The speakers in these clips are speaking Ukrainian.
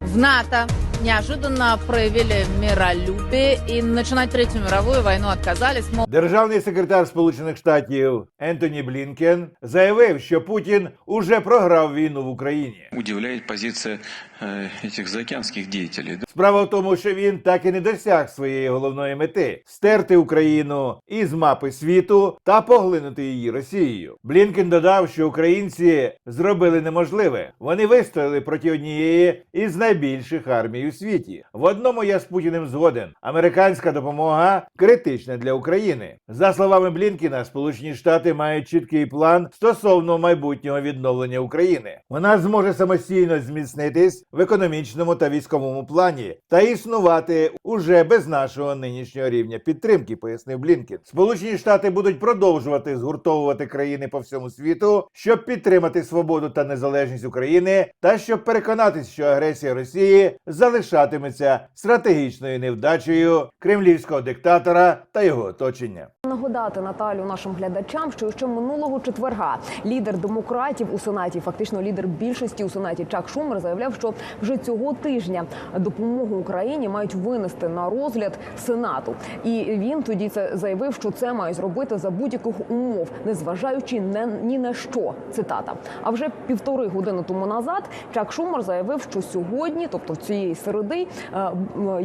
В НАТО неожиданно проявили миролюбие и начинать Третью мировую войну отказались. Мол, Державний секретар Сполучених Штатів Ентоні Блінкен заявив, що Путін уже програв війну в Україні. Удивляет позиция э, этих заокеанских деятелей. да. Справа в тому, що він так і не досяг своєї головної мети стерти Україну із мапи світу та поглинути її Росією. Блінкен додав, що українці зробили неможливе. Вони вистояли проти однієї із найбільших армій у світі. В одному я з Путіним згоден: американська допомога критична для України. За словами Блінкена, Сполучені Штати мають чіткий план стосовно майбутнього відновлення України. Вона зможе самостійно зміцнитись в економічному та військовому плані та існувати уже без нашого нинішнього рівня підтримки, пояснив Блінкен. Сполучені Штати будуть продовжувати згуртовувати країни по всьому світу, щоб підтримати свободу та незалежність України, та щоб переконатись, що агресія Росії залишатиметься стратегічною невдачею кремлівського диктатора та його оточення. Нагадати Наталю нашим глядачам, що ще минулого четверга лідер демократів у сенаті, фактично лідер більшості у сенаті Чак Шумер заявляв, що вже цього тижня допомогу Україні мають винести на розгляд сенату. І він тоді це заявив, що це мають зробити за будь-яких умов, незважаючи не ні на що. Цитата. А вже півтори години тому назад Чак Шумер заявив, що сьогодні, тобто цієї середи, е,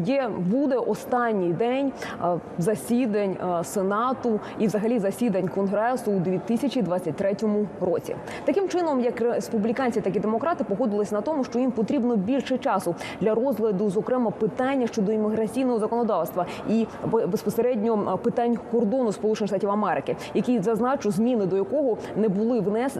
є буде останній день е, засідань е, сенату і взагалі засідань конгресу у 2023 році. Таким чином, як республіканці, так і демократи погодились на тому, що їм потрібно більше часу для розгляду, зокрема, питання щодо імміграційного законодавства і безпосередньо питань кордону Сполучених Штатів Америки, які зазначу зміни до якого не були внес,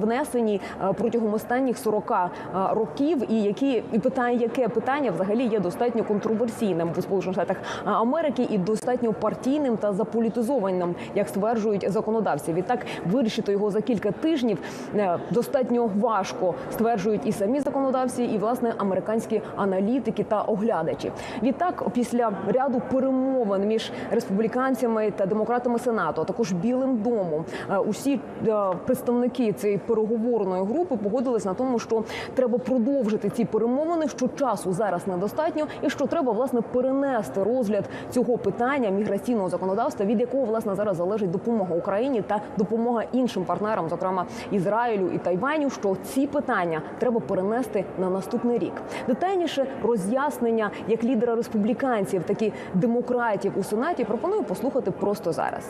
внесені протягом останніх 40 е, років, і які питання, яке питання взагалі є достатньо контроверсійним в Сполучених Штатах Америки і достатньо партійним та заполітизованим, як стверджують законодавці. Відтак вирішити його за кілька тижнів е, достатньо важко, стверджують і самі законодавці, і власне американські аналітики та оглядачі. Відтак, після ряду перемовин між республіканцями та демократами сенату, а також Білим домом, е, усі е, представники цієї переговорної групи погодились на тому, що треба продовжити ці перемовини, що часу зараз недостатньо, і що треба власне перенести розгляд цього питання міграційного законодавства, від якого власне зараз залежить допомога Україні та допомога іншим партнерам, зокрема Ізраїлю і Тайваню. Що ці питання треба перенести на наступний рік. Детальніше роз'яснення як лідера республіканців, так і демократів у сенаті пропоную послухати просто зараз.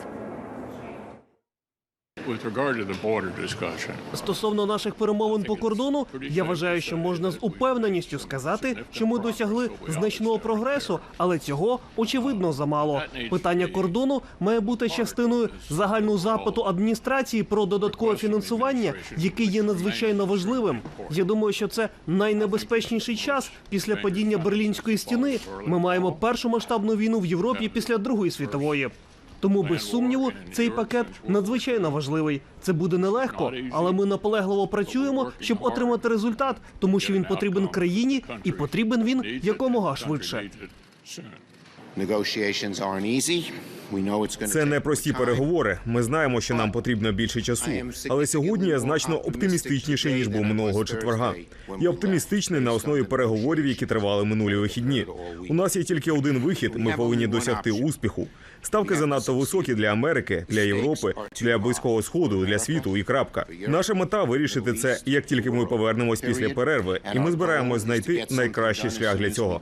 Стосовно наших перемовин по кордону, я вважаю, що можна з упевненістю сказати, що ми досягли значного прогресу, але цього очевидно замало. Питання кордону має бути частиною загального запиту адміністрації про додаткове фінансування, яке є надзвичайно важливим. Я думаю, що це найнебезпечніший час після падіння берлінської стіни. Ми маємо першу масштабну війну в Європі після Другої світової. Тому без сумніву цей пакет надзвичайно важливий. Це буде нелегко, але ми наполегливо працюємо, щоб отримати результат, тому що він потрібен країні і потрібен він якомога швидше. Це не прості переговори. Ми знаємо, що нам потрібно більше часу. Але сьогодні я значно оптимістичніший ніж був минулого четверга. Я оптимістичний на основі переговорів, які тривали минулі вихідні. У нас є тільки один вихід. Ми повинні досягти успіху. Ставки занадто високі для Америки, для Європи, для близького сходу, для світу і крапка. Наша мета вирішити це, як тільки ми повернемось після перерви, і ми збираємось знайти найкращий шлях для цього.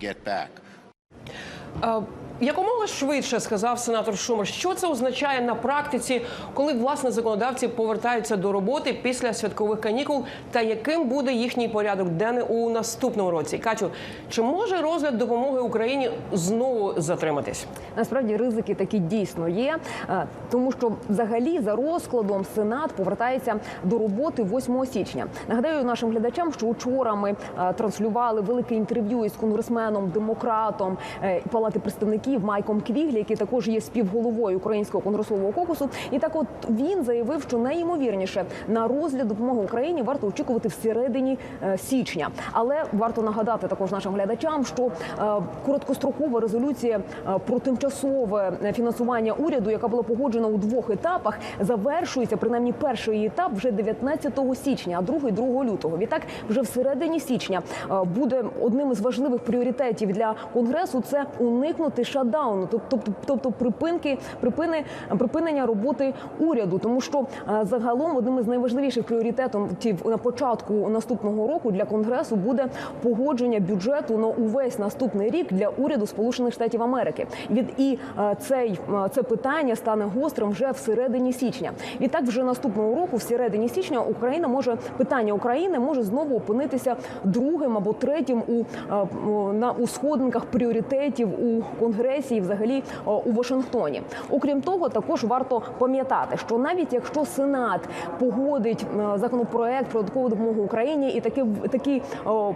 Якомога швидше сказав сенатор Шумер, що це означає на практиці, коли власне законодавці повертаються до роботи після святкових канікул, та яким буде їхній порядок денний у наступному році? Катю, чи може розгляд допомоги Україні знову затриматись? Насправді ризики такі дійсно є, е, тому що взагалі за розкладом Сенат повертається до роботи 8 січня. Нагадаю нашим глядачам, що вчора ми е, транслювали велике інтерв'ю із конгресменом, демократом е, Палати представників представників Майком Квіглі, який також є співголовою українського конгресового кокусу. І так, от він заявив, що найімовірніше на розгляд допомоги Україні варто очікувати всередині е, січня. Але варто нагадати також нашим глядачам, що е, короткострокова резолюція е, про тимчасове фінансування уряду, яка була погоджена у двох етапах, завершується принаймні перший етап вже 19 січня, а другий 2 лютого. Відтак, вже всередині січня буде одним із важливих пріоритетів для конгресу це уникнути шатдауну, тобто, тобто припинки, припини, припинення роботи уряду, тому що е, загалом одним із найважливіших пріоритетів на початку наступного року для конгресу буде погодження бюджету на увесь наступний рік для уряду Сполучених Штатів Америки. Від і е, цей е, це питання стане гострим вже всередині січня. Відтак, вже наступного року, всередині січня, Україна може питання України може знову опинитися другим або третім у на у сходинках пріоритетів у конгресі і взагалі у Вашингтоні. Окрім того, також варто пам'ятати, що навіть якщо Сенат погодить е, законопроект про додаткову допомогу Україні і таки таки о,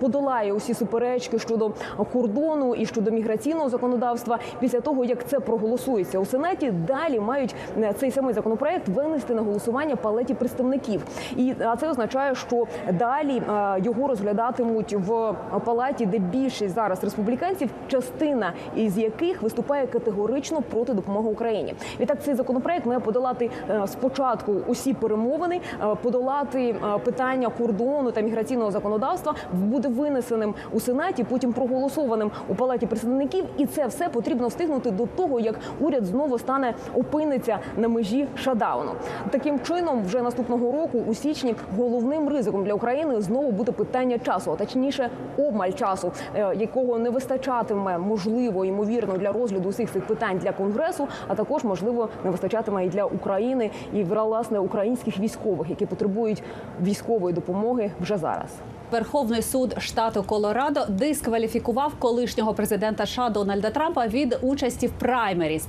подолає усі суперечки щодо кордону і щодо міграційного законодавства, після того як це проголосується у сенаті, далі мають е, цей самий законопроект винести на голосування палаті представників. І це означає, що далі е, його розглядатимуть в палаті, де більшість зараз республіканців, частина із яких виступає категорично проти допомоги Україні. Відтак цей законопроект має подолати е, спочатку усі перемовини, е, подолати е, питання кордону та міграційного законодавства, буде винесеним у сенаті, потім проголосованим у палаті представників, і це все потрібно встигнути до того, як уряд знову стане опиниться на межі шадауну. Таким чином, вже наступного року, у січні, головним ризиком для України знову буде питання часу, а точніше, обмаль часу, якого не вистачатиме можливо ймовірно для розгляду усіх цих питань для конгресу, а також можливо не вистачатиме і для України і власне українських військових, які потребують військової допомоги вже зараз. Верховний суд штату Колорадо дискваліфікував колишнього президента США Дональда Трампа від участі в праймеріз.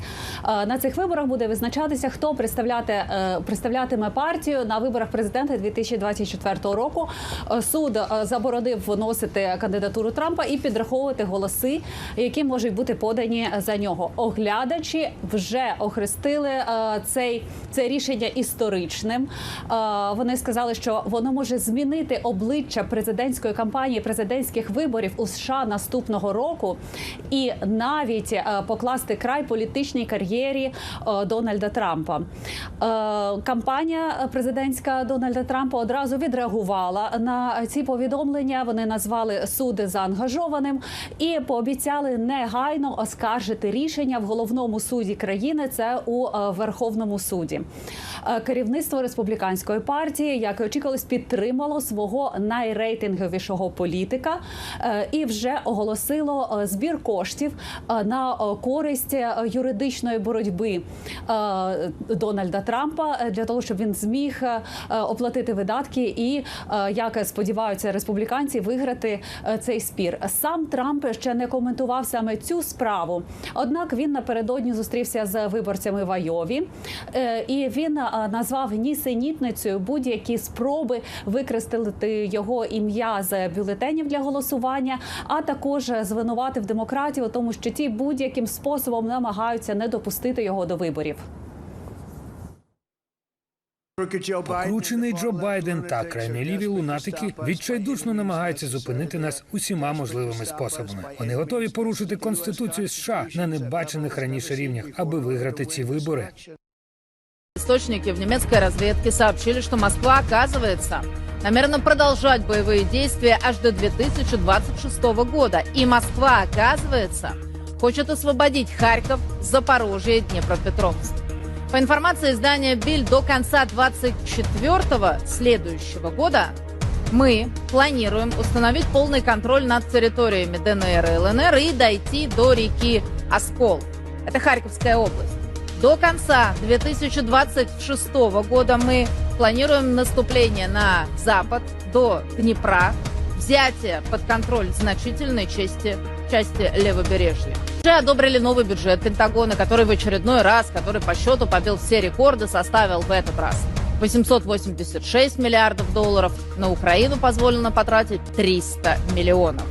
Е, На цих виборах буде визначатися, хто представляти, е, представлятиме партію на виборах президента 2024 року. Е, Суд заборонив вносити кандидатуру Трампа і підраховувати голоси, які можуть бути подані за нього. Оглядачі вже охрестили е, цей це рішення історичним. Е, Вони сказали, що воно може змінити обличчя президентської кампанії, президентських виборів у США наступного року, і навіть е, покласти край політичній кар'єрі е, Дональда Трампа. Кампанія президентська Дональда Трампа одразу відреагувала на ці повідомлення. Вони назвали суд заангажованим і пообіцяли негайно оскаржити рішення в головному суді країни. Це у Верховному суді. Е, Керівництво республіканської партії, як і очікувалось, підтримало свого найрейтинговішого політика е, і вже оголосило е, збір коштів на користь юридичної боротьби Дональда Трампа для того, щоб він зміг оплатити видатки і, як сподіваються республіканці, виграти цей спір. Сам Трамп ще не коментував саме цю справу. Однак він напередодні зустрівся з виборцями в Айові, е, і він назвав нісенітницею будь-які спроби використати його ім'я з бюлетенів для голосування, а також звинуватив демократів у тому, що ті будь-яким способом намагаються не допустити його до виборів. Покручений Джо Байден та крайні ліві лунатики відчайдушно намагаються зупинити нас усіма можливими способами. Вони готові порушити конституцію США на небачених раніше рівнях, аби виграти ці вибори. Источники в немецкой разведке сообщили, что Москва, оказывается, намерена продолжать боевые действия аж до 2026 года. И Москва, оказывается, хочет освободить Харьков, Запорожье и Днепропетровск. По информации издания «Биль», до конца 24 следующего года мы планируем установить полный контроль над территориями ДНР и ЛНР и дойти до реки Оскол. Это Харьковская область. До конца 2026 года мы планируем наступление на запад до Днепра, взятие под контроль значительной части, части левобережья. Уже одобрили новый бюджет Пентагона, который в очередной раз, который по счету побил все рекорды, составил в этот раз 886 миллиардов долларов. На Украину позволено потратить 300 миллионов.